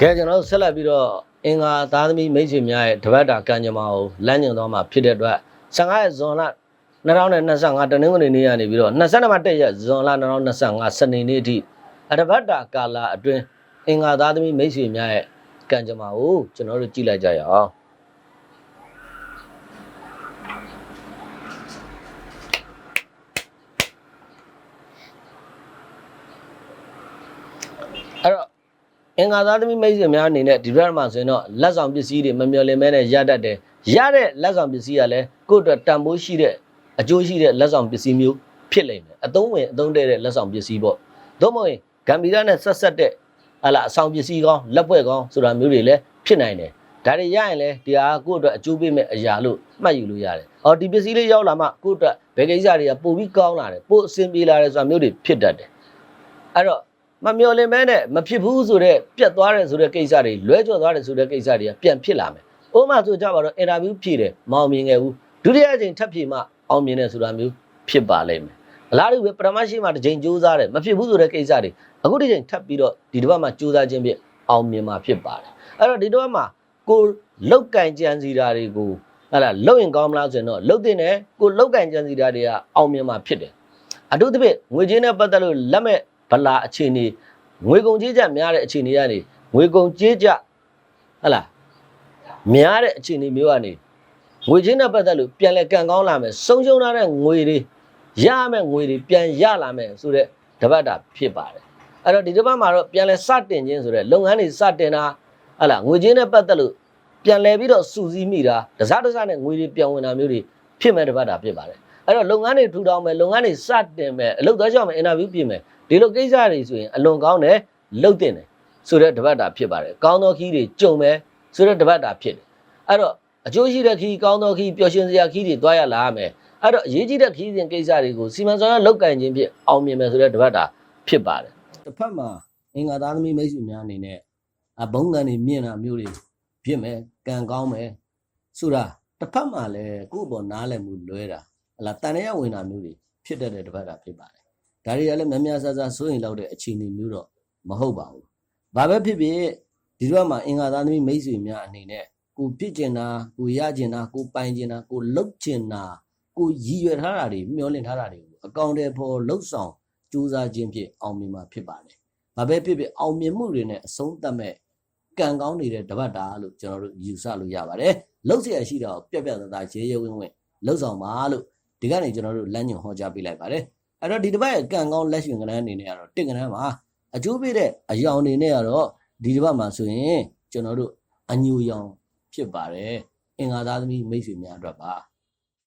ကဲကျွန်တော်တို့ဆက်လက်ပြီးတော့အင်္ဂါသားသမီးမိတ်ဆွေများရဲ့တပတ်တာကံကြမ္မာကိုလမ်းညွှန်သွားမှာဖြစ်တဲ့အတွက်15ရက်ဇွန်လ2025တနင်္ဂနွေနေ့ကနေပြီးတော့22ရက်ရက်ဇွန်လ2025စနေနေ့အထိအတပတ်တာကာလအတွင်းအင်္ဂါသားသမီးမိတ်ဆွေများရဲ့ကံကြမ္မာကိုကျွန်တော်တို့ကြည့်လိုက်ကြရအောင်အဲ့တော့ အင်္ဂါသားသမီးမိတ်ဆွေများအနေနဲ့ဒီဘက်မှာဆိုရင်တော့လက်ဆောင်ပစ္စည်းတွေမမျှော်လင့်မဲနဲ့ရတတ်တယ်ရတဲ့လက်ဆောင်ပစ္စည်းကလည်းကိုယ့်အတွက်တန်ဖိုးရှိတဲ့အကျိုးရှိတဲ့လက်ဆောင်ပစ္စည်းမျိုးဖြစ်လိမ့်မယ်အသုံးဝင်အသုံးတဲ့တဲ့လက်ဆောင်ပစ္စည်းပေါ့သို့မဟုတ်ရင်ဂမ်ဘီယာနဲ့ဆက်ဆက်တဲ့ဟာလာအဆောင်ပစ္စည်းကောင်းလက်ပွဲကောင်းဆိုတာမျိုးတွေလည်းဖြစ်နိုင်တယ်ဒါတွေရရင်လည်းဒီဟာကိုယ့်အတွက်အကျိုးပေးမဲ့အရာလို့မှတ်ယူလို့ရတယ်။အော်ဒီပစ္စည်းလေးရောက်လာမှကိုယ့်အတွက်ဘယ်ကိစ္စတွေကပိုပြီးကောင်းလာတယ်ပိုအဆင်ပြေလာတယ်ဆိုတာမျိုးတွေဖြစ်တတ်တယ်။အဲ့တော့ မမျော်လင့်မဲနဲ့မဖြစ်ဘူးဆိုတော့ပြတ်သွားတယ်ဆိုတဲ့ကိစ္စတွေလွဲကျော်သွားတယ်ဆိုတဲ့ကိစ္စတွေကပြန်ဖြစ်လာမယ်။ဥပမာဆိုကြပါတော့အင်တာဗျူးဖြေတယ်မအောင်မြင်ခဲ့ဘူးဒုတိယအကြိမ်ထပ်ဖြေမှအောင်မြင်တယ်ဆိုတာမျိုးဖြစ်ပါလိမ့်မယ်။အလားတူပဲပထမရှိမှတစ်ကြိမ်ကြိုးစားတယ်မဖြစ်ဘူးဆိုတဲ့ကိစ္စတွေအခုတစ်ကြိမ်ထပ်ပြီးတော့ဒီတစ်ပတ်မှာကြိုးစားခြင်းဖြင့်အောင်မြင်မှာဖြစ်ပါတယ်။အဲ့တော့ဒီတစ်ပတ်မှာကိုလောက်ကင်ကြံစီတာတွေကိုဟဲ့လားလောက်ရင်ကောင်းမလားဆိုရင်တော့လုတ်တင်တယ်ကိုလောက်ကင်ကြံစီတာတွေကအောင်မြင်မှာဖြစ်တယ်။အထူးသဖြင့်ငွေချင်းနဲ့ပတ်သက်လို့လက်မဲ့ ဗလာအခြေအနေငွေကုန်ကြေးကြများတဲ့အခြေအနေကနေငွေကုန်ကြေးကြဟဟလားများတဲ့အခြေအနေမျိုးကနေငွေချင်းနဲ့ပတ်သက်လို့ပြန်လဲကန်ကောင်းလာမယ်ဆုံးရှုံးထားတဲ့ငွေတွေရမယ်ငွေတွေပြန်ရလာမယ်ဆိုတဲ့တပတ်တာဖြစ်ပါတယ်အဲ့တော့ဒီတစ်ပတ်မှာတော့ပြန်လဲစတင်ခြင်းဆိုတဲ့လုပ်ငန်းတွေစတင်တာဟဟလားငွေချင်းနဲ့ပတ်သက်လို့ပြန်လဲပြီးတော့စူးစီးမိတာတစားတစားနဲ့ငွေတွေပြန်ဝင်တာမျိုးတွေဖြစ်မဲ့တပတ်တာဖြစ်ပါတယ်အဲ့တော့လုပ်ငန်းတွေထူထောင်မယ်လုပ်ငန်းတွေစတင်မယ်အလုပ်သားကြောင့်မယ်အင်တာဗျူးပြင်မယ် ဒီလိုကိစ္စတွေဆိုရင်အလွန်ကောင်းတယ်လှုပ်တင်တယ်ဆိုတဲ့တပတ်တာဖြစ်ပါတယ်ကောင်းသောခီးတွေကြုံမယ်ဆိုတဲ့တပတ်တာဖြစ်တယ်အဲ့တော့အကျိုးရှိတဲ့ခီးကောင်းသောခီးပျော်ရွှင်စရာခီးတွေတွားရလာမယ်အဲ့တော့အရေးကြီးတဲ့ခီးစဉ်ကိစ္စတွေကိုစီမံဆောင်ရွက်လုပ်ကင်ခြင်းဖြင့်အောင်မြင်မယ်ဆိုတဲ့တပတ်တာဖြစ်ပါတယ်တစ်ဖက်မှာအင်္ဂါသားသမီးမိတ်ဆွေများအနေနဲ့အဘုံကံတွေမြင်တာမျိုးတွေဖြစ်မယ်ကံကောင်းမယ်ဆိုတာတစ်ဖက်မှာလည်းကိုယ့်ဘောနားလည်မှုလွဲတာဟလာတန်ရရဝင်တာမျိုးတွေဖြစ်တတ်တဲ့တပတ်တာဖြစ်ပါတယ် ဒါတွေကလည်းများများဆဆစိုးရင်လောက်တဲ့အခြေအနေမျိုးတော့မဟုတ်ပါဘူး။ဘာပဲဖြစ်ဖြစ်ဒီတော့မှအင်္ဂါသားသမီးမိတ်ဆွေများအနေနဲ့ကိုဖြစ်ကျင်တာကိုရကျင်တာကိုပိုင်ကျင်တာကိုလှုပ်ကျင်တာကိုရည်ရွယ်ထားတာတွေမျှော်လင့်ထားတာတွေကိုအကောင့်တွေပေါ်လှုပ်ဆောင်စူးစမ်းခြင်းဖြင့်အောင်မြင်မှာဖြစ်ပါတယ်။ဘာပဲဖြစ်ဖြစ်အောင်မြင်မှုတွေနဲ့အဆုံးသတ်မဲ့ကံကောင်းနေတဲ့တပတ်တာလို့ကျွန်တော်တို့ယူဆလို့ရပါတယ်။လှုပ်เสียရှိတာကိုပြက်ပြက်သားသားရဲရဲဝင်းဝင်းလှုပ်ဆောင်ပါလို့ဒီကနေ့ကျွန်တော်တို့လမ်းညွှန်ဟောကြားပေးလိုက်ပါတယ်။ အဲ့တော့ဒီတစ်ပတ်ရဲ့ကံကောင်းလက်ရှင်ကဏ္ဍအနေနဲ့ကတော့တစ်ကဏ္ဍမှာအကျိုးပေးတဲ့အယောင်အနေနဲ့ကတော့ဒီတစ်ပတ်မှာဆိုရင်ကျွန်တော်တို့အညူရောင်ဖြစ်ပါတယ်အင်္ဂါသားသမီးမိတ်ဆွေများအတွက်ပါ